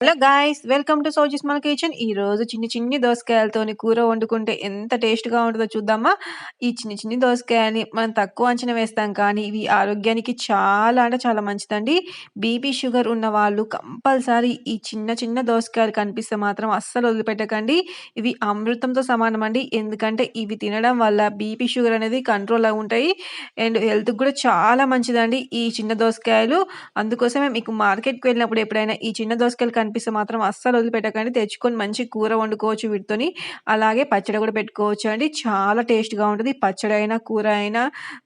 Hello guys welcome to సోజిస్ మన kitchen. ఈ రోజు చిన్ని చిన్ని దోసకాయలతోని కూర వండుకుంటే ఎంత టేస్ట్గా ఉంటుందో చూద్దామా? ఈ చిన్ని చిన్ని దోసకాయని మనం తక్కువ అంచనా వేస్తాం కానీ ఇవి ఆరోగ్యానికి చాలా అంటే చాలా మంచిదండి. బీపీ షుగర్ ఉన్న వాళ్ళు కంపల్సరీ ఈ చిన్న చిన్న దోసకాయలు కనిపిస్తే మాత్రం అస్సలు వదిలిపెట్టకండి. ఇవి అమృతంతో సమానం అండి ఎందుకంటే ఇవి తినడం వల్ల బీపీ షుగర్ అనేది కంట్రోల్లో ఉంటాయి. అండ్ హెల్త్కి కూడా చాలా మంచిదండి ఈ చిన్న దోసకాయలు. అందుకోసమే మీకు మార్కెట్కి వెళ్ళినప్పుడు ఎప్పుడైనా ఈ చిన్న దోసకాయలు కనిపిస్తే మాత్రం అస్సలు వదిలిపెట్టకండి. తెచ్చుకొని మంచి కూర వండుకోవచ్చు వీటితోని. అలాగే పచ్చడి కూడా పెట్టుకోవచ్చు అండి. చాలా టేస్ట్గా ఉంటుంది. పచ్చడి అయినా కూర అయినా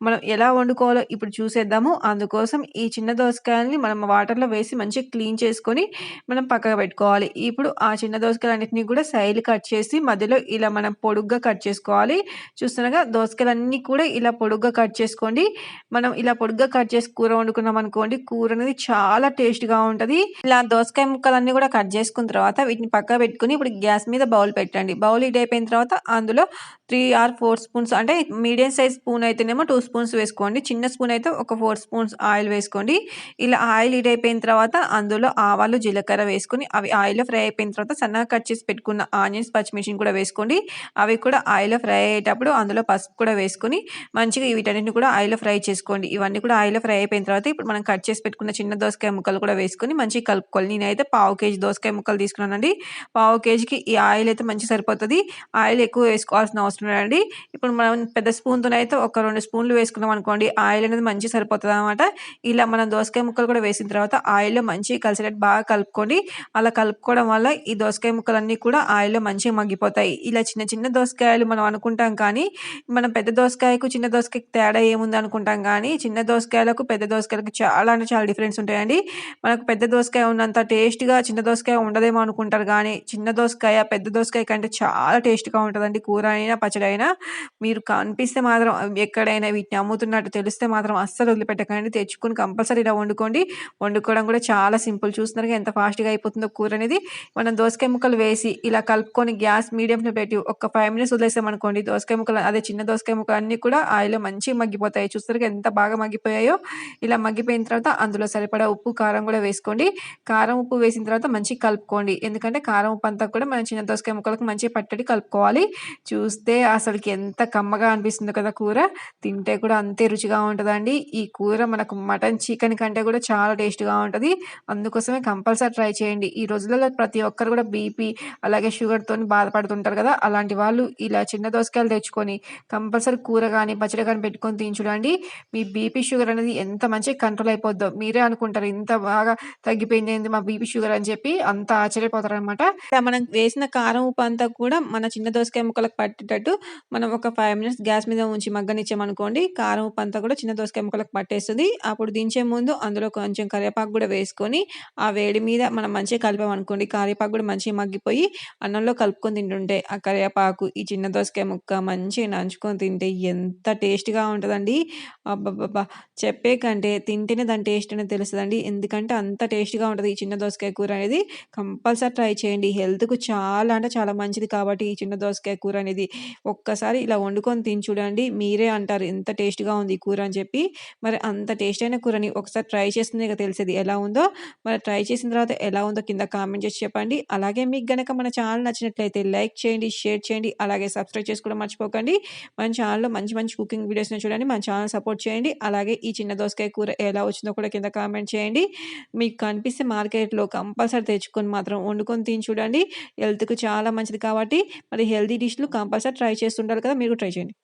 మనం ఎలా వండుకోవాలో ఇప్పుడు చూసేద్దాము. అందుకోసం ఈ చిన్న దోసకాయలని మనం వాటర్లో వేసి మంచిగా క్లీన్ చేసుకొని మనం పక్కగా పెట్టుకోవాలి. ఇప్పుడు ఆ చిన్న దోసకాయలన్నింటినీ కూడా సైడ్ కట్ చేసి మధ్యలో ఇలా మనం పొడుగ్గా కట్ చేసుకోవాలి. చూస్తున్నాగా దోసకాయలన్నీ కూడా ఇలా పొడుగ్గా కట్ చేసుకోండి. మనం ఇలా పొడుగ్గా కట్ చేసి కూర వండుకున్నాం అనుకోండి కూర అనేది చాలా టేస్ట్గా ఉంటుంది. ఇలా దోసకాయ ముక్కలన్నీ కూడా కట్ చేసుకున్న తర్వాత వీటిని పక్క పెట్టుకుని ఇప్పుడు గ్యాస్ మీద బౌల్ పెట్టండి. బౌల్ ఇట్ అయిపోయిన తర్వాత అందులో త్రీ ఆర్ ఫోర్ స్పూన్స్ అంటే మీడియం సైజ్ స్పూన్ అయితేనేమో టూ స్పూన్స్ వేసుకోండి. చిన్న స్పూన్ అయితే ఒక ఫోర్ స్పూన్స్ ఆయిల్ వేసుకోండి. ఇలా ఆయిల్ హీట్ అయిపోయిన తర్వాత అందులో ఆవాలు జీలకర్ర వేసుకొని అవి ఆయిల్లో ఫ్రై అయిపోయిన తర్వాత సన్నగా కట్ చేసి పెట్టుకున్న ఆనియన్స్ పచ్చిమిర్చిని కూడా వేసుకోండి. అవి కూడా ఆయిల్లో ఫ్రై అయ్యేటప్పుడు అందులో పసుపు కూడా వేసుకొని మంచిగా వీటన్నిటిని కూడా ఆయిల్లో ఫ్రై చేసుకోండి. ఇవన్నీ కూడా ఆయిల్లో ఫ్రై అయిపోయిన తర్వాత ఇప్పుడు మనం కట్ చేసి పెట్టుకున్న చిన్న దోసకాయ ముక్కలు కూడా వేసుకొని మంచిగా కలుపుకోవాలి. నేనైతే పావు కేజీ దోసకాయ ముక్కలు తీసుకున్నానండి. పావు కేజీకి ఈ ఆయిల్ అయితే మంచి సరిపోతుంది. ఆయిల్ ఎక్కువ వేసుకోవాల్సిన అవసరం లేదండి. ఇప్పుడు మనం పెద్ద స్పూన్తో అయితే ఒక రెండు స్పూన్లు వేసుకున్నాం అనుకోండి ఆయిల్ అనేది మంచి సరిపోతుంది అనమాట ఇలా మనం దోసకాయ ముక్కలు కూడా వేసిన తర్వాత ఆయిల్లో మంచి కలిసేటట్టు బాగా కలుపుకోండి. అలా కలుపుకోవడం వల్ల ఈ దోసకాయ ముక్కలన్నీ కూడా ఆయిల్లో మంచిగా మగ్గిపోతాయి. ఇలా చిన్న చిన్న దోసకాయలు మనం అనుకుంటాం కానీ మనం పెద్ద దోసకాయకు చిన్న దోసకాయకు తేడా ఏముంది అనుకుంటాం కానీ చిన్న దోసకాయలకు పెద్ద దోసకాయలకు చాలా అంటే చాలా డిఫరెన్స్ ఉంటాయండి. మనకు పెద్ద దోసకాయ ఉన్నంత టేస్ట్గా చిన్న చిన్న దోసకాయ ఉండదేమో అనుకుంటారు కానీ చిన్న దోసకాయ పెద్ద దోసకాయ కంటే చాలా టేస్ట్గా ఉంటుందండి. కూర అయినా పచ్చడి అయినా మీరు కనిపిస్తే మాత్రం ఎక్కడైనా వీటిని అమ్ముతున్నట్టు తెలిస్తే మాత్రం అస్సలు వదిలిపెట్టకండి. తెచ్చుకొని కంపల్సరీ ఇలా వండుకోండి. వండుకోవడం కూడా చాలా సింపుల్. చూస్తున్నారు ఎంత ఫాస్ట్గా అయిపోతుందో కూర అనేది. మనం దోసకాయ ముక్కలు వేసి ఇలా కలుపుకొని గ్యాస్ మీడియంలో పెట్టి ఒక ఫైవ్ మినిట్స్ వదిలేసామనుకోండి దోసకాయ ముక్కలు అదే చిన్న దోసకాయ ముక్కలు అన్నీ కూడా ఆయిల్లో మంచిగా మగ్గిపోతాయి. చూస్తారు ఎంత బాగా మగ్గిపోయాయో. ఇలా మగ్గిపోయిన తర్వాత అందులో సరిపడా ఉప్పు కారం కూడా వేసుకోండి. కారం ఉప్పు వేసిన తర్వాత మంచిగా కలుపుకోండి. ఎందుకంటే కారం ఉప్పు అంతా కూడా మన చిన్న దోసకాయ ముక్కలకు మంచిగా పట్టడి కలుపుకోవాలి. చూస్తే అసలుకి ఎంత కమ్మగా అనిపిస్తుంది కదా కూర. తింటే కూడా అంతే రుచిగా ఉంటుందండి. ఈ కూర మనకు మటన్ చికెన్ కంటే కూడా చాలా టేస్ట్గా ఉంటుంది. అందుకోసమే కంపల్సరీ ట్రై చేయండి. ఈ రోజులలో ప్రతి ఒక్కరు కూడా బీపీ అలాగే షుగర్తో బాధపడుతుంటారు కదా అలాంటి వాళ్ళు ఇలా చిన్న దోసకాయలు తెచ్చుకొని కంపల్సరీ కూర కానీ పచ్చడి కానీ పెట్టుకొని తిని చూడండి. మీ బీపీ షుగర్ అనేది ఎంత మంచిగా కంట్రోల్ అయిపోద్దో. మీరే అనుకుంటారు ఇంత బాగా తగ్గిపోయింది మా బీపీ షుగర్ అని అని చెప్పి అంత ఆశ్చర్యపోతారనమాట. మనం వేసిన కారం ఉప్పు అంతా కూడా మన చిన్న దోసకాయ ముక్కలకు పట్టేటట్టు మనం ఒక ఫైవ్ మినిట్స్ గ్యాస్ మీద ఉంచి మగ్గనిచ్చామనుకోండి కారం ఉప్పు అంతా కూడా చిన్న దోసకాయ ముక్కలకు పట్టేస్తుంది. అప్పుడు దించే ముందు అందులో కొంచెం కరివేపాకు కూడా వేసుకొని ఆ వేడి మీద మనం మంచిగా కలిపామనుకోండి కరివేపాకు కూడా మంచిగా మగ్గిపోయి అన్నంలో కలుపుకొని తింటుంటే ఆ కరివేపాకు ఈ చిన్న దోసకాయ ముక్క మంచిగా నంచుకొని తింటే ఎంత టేస్ట్గా ఉంటుందండి. అబ్బబ్బబ్బా! చెప్పే కంటే తింటేనే దాని టేస్ట్ అనేది తెలుస్తుందండి. ఎందుకంటే అంత టేస్ట్గా ఉంటుంది ఈ చిన్న దోసకాయ కూర. అనేది కంపల్సరీ ట్రై చేయండి హెల్త్‌కు చాలా అంటే చాలా మంచిది కాబట్టి ఈ చిన్న దోసకాయ కూర అనేది ఒక్కసారి ఇలా వండుకొని తిని చూడండి. మీరే అంటారు ఎంత టేస్ట్‌గా ఉంది ఈ కూర అని చెప్పి. మరి అంత టేస్ట్ అయిన కూరని ఒకసారి ట్రై చేస్తుంది తెలిసేది ఎలా ఉందో. మరి ట్రై చేసిన తర్వాత ఎలా ఉందో కింద కామెంట్ చేసి చెప్పండి. అలాగే మీకు గనక మన ఛానల్ నచ్చినట్లయితే లైక్ చేయండి, షేర్ చేయండి. అలాగే సబ్స్క్రైబ్ చేసుకోవడం మర్చిపోకండి. మన ఛానల్‌లో మంచి మంచి కుకింగ్ వీడియోస్‌ని చూడండి. మన ఛానల్ సపోర్ట్ చేయండి. అలాగే ఈ చిన్న దోసకాయ కూర ఎలా వచ్చిందో కూడా కింద కామెంట్ చేయండి. మీకు కనిపిస్తే మార్కెట్‌లో కంపల్సరీ కంపల్సరీ తెచ్చుకొని మాత్రం వండుకొని తిని చూడండి. హెల్త్‌కి చాలా మంచిది కాబట్టి మరి హెల్తీ డిష్‌లు కంపల్సరీ ట్రై చేస్తుండాలి కదా! మీరు ట్రై చేయండి.